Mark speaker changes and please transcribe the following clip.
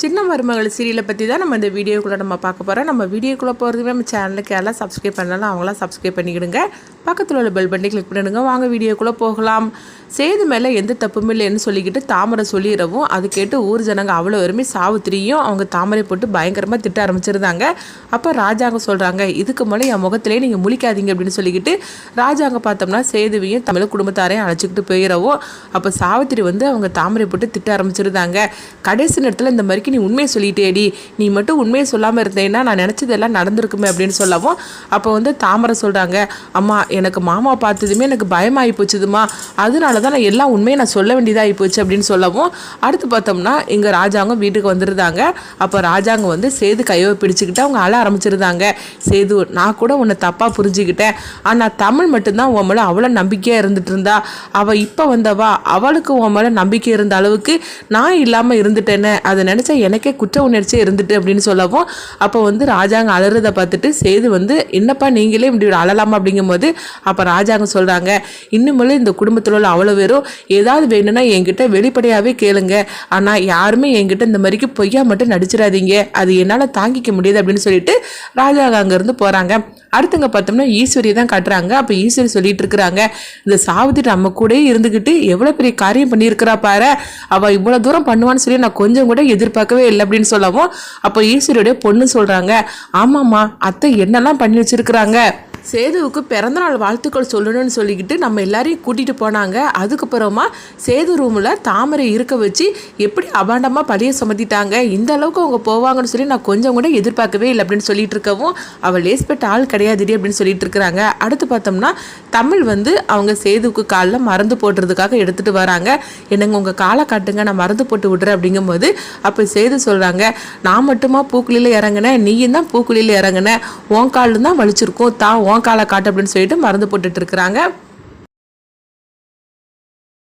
Speaker 1: சின்ன மருமகள் சீரியலை பற்றி தான் நம்ம இந்த வீடியோக்குள்ளே நம்ம பார்க்க போகிறோம் நம்ம வீடியோக்குள்ளே போகிறதுக்கு நம்ம சேனலுக்கு யாரெல்லாம் சப்ஸ்கிரைப் பண்ணலாம் அவங்களாம் சப்ஸ்கிரைப் பண்ணிக்கிடுங்க. பக்கத்தில் உள்ள பெல் பண்ணி கிளிக் பண்ணிடுங்க. வாங்க வீடியோக்குள்ளே போகலாம். சேது மேலே எந்த தப்பும் இல்லைன்னு சொல்லிக்கிட்டு தாமரை சொல்லிடவும் அது கேட்டு ஊர் ஜனங்க அவ்வளோ வருமே சாவுத்திரியும் அவங்க தாமரை போட்டு பயங்கரமாக திட்ட ஆரம்பிச்சிருந்தாங்க. அப்போ ராஜாங்க சொல்கிறாங்க இதுக்கு மேலே என் முகத்திலே நீங்கள் முழிக்காதீங்க அப்படின்னு சொல்லிக்கிட்டு ராஜாங்க பார்த்தோம்னா சேதுவையும் தமிழ் குடும்பத்தாரையும் அழைச்சிக்கிட்டு போயிடவும் அப்போ சாவித்திரி வந்து அவங்க தாமரை போட்டு திட்ட ஆரம்பிச்சிருந்தாங்க. கடைசி நேரத்தில் இந்த மாதிரி மாதிரிக்கு நீ உண்மையை சொல்லிட்டேடி. நீ மட்டும் உண்மையை சொல்லாமல் இருந்தேன்னா நான் நினச்சதெல்லாம் நடந்திருக்குமே அப்படின்னு சொல்லவும் அப்போ வந்து தாமரை சொல்கிறாங்க அம்மா எனக்கு மாமா பார்த்ததுமே எனக்கு பயமாகி போச்சுதுமா அதனால தான் நான் எல்லா உண்மையும் நான் சொல்ல வேண்டியதாக போச்சு அப்படின்னு சொல்லவும் அடுத்து பார்த்தோம்னா இங்கே ராஜாங்க வீட்டுக்கு வந்துருந்தாங்க. அப்போ ராஜாங்க வந்து சேது கையை பிடிச்சிக்கிட்டு அவங்க அழ ஆரம்பிச்சிருந்தாங்க. சேது நான் கூட உன்னை தப்பாக புரிஞ்சுக்கிட்டேன். ஆனால் தமிழ் மட்டும்தான் உன் மேலே அவ்வளோ நம்பிக்கையாக இருந்துட்டு இருந்தா. அவள் இப்போ வந்தவா? அவளுக்கு உன் மேலே நம்பிக்கை இருந்த அளவுக்கு நான் இல்லாமல் இருந்துட்டேன்னு அதை நினச்சா எனக்கே குற்ற உணர்ச்சியே இருந்துட்டு அப்படின்னு சொல்லவும் அப்போ வந்து ராஜாங்க அலறதை பார்த்துட்டு சேது வந்து என்னப்பா நீங்களே இப்படி அழலாமா அப்படிங்கும்போது அப்போ ராஜாங்க சொல்கிறாங்க இன்னுமேலும் இந்த குடும்பத்தில் உள்ள அவ்வளோ பேரும் ஏதாவது வேணும்னா என்கிட்ட வெளிப்படையாகவே கேளுங்க. ஆனால் யாருமே என்கிட்ட இந்த மாதிரிக்கு பொய்யா மட்டும் நடிச்சிடாதீங்க. அது என்னால் தாங்கிக்க முடியாது. அப்படின்னு சொல்லிட்டு ராஜாங்க அங்கேருந்து போகிறாங்க அடுத்தங்க பார்த்தோம்னா ஈஸ்வரி தான் காட்டுறாங்க. அப்போ ஈஸ்வரி சொல்லிட்டு இருக்கிறாங்க இந்த சாவித்திரி நம்ம கூடயே இருந்துக்கிட்டு எவ்வளோ பெரிய காரியம் பண்ணியிருக்கிறா பாரு. அவள் இவ்வளோ தூரம் பண்ணுவான்னு சொல்லி நான் கொஞ்சம் கூட பார்க்கவே இல்லை அப்படின்னு சொல்லவும் அப்போ ஈஸ்வரியுடைய பொண்ணு சொல்கிறாங்க ஆமாம்மா அத்தை என்னெல்லாம் பண்ணி வச்சிருக்கிறாங்க? சேதுவுக்கு பிறந்தநாள் வாழ்த்துக்கள் சொல்லணும்னு சொல்லிக்கிட்டு நம்ம எல்லாரையும் கூட்டிகிட்டு போனாங்க. அதுக்கப்புறமா சேது ரூமில் தாமரை இருக்க வச்சு எப்படி அபாண்டமாக பழிய சுமத்திட்டாங்க இந்த அளவுக்கு அவங்க போவாங்கன்னு சொல்லி நான் கொஞ்சம் கூட எதிர்பார்க்கவே இல்லை அப்படின்னு சொல்லிட்டு இருக்கவும் அவள் லேஸ்பெட்ட ஆள் கிடையாதுடி அப்படின்னு சொல்லிட்டு இருக்கிறாங்க. அடுத்து பார்த்தோம்னா தமிழ் வந்து அவங்க சேதுவுக்கு காலில் மருந்து போடுறதுக்காக எடுத்துகிட்டு வராங்க. என்னங்க உங்கள் காலை காட்டுங்க நான் மருந்து போட்டு விட்றேன் அப்படிங்கும்போது அப்போ சேது சொல்கிறாங்க நான் மட்டுமா பூக்குழியில் இறங்கினேன் நீயும் தான் பூக்குழியில் இறங்கினேன் உன் காலில் தான் வலிச்சிருக்கும் தான் காலை காட்டு அப்படின்னு சொல்லிட்டு மருந்து போட்டுட்டு இருக்கிறாங்க.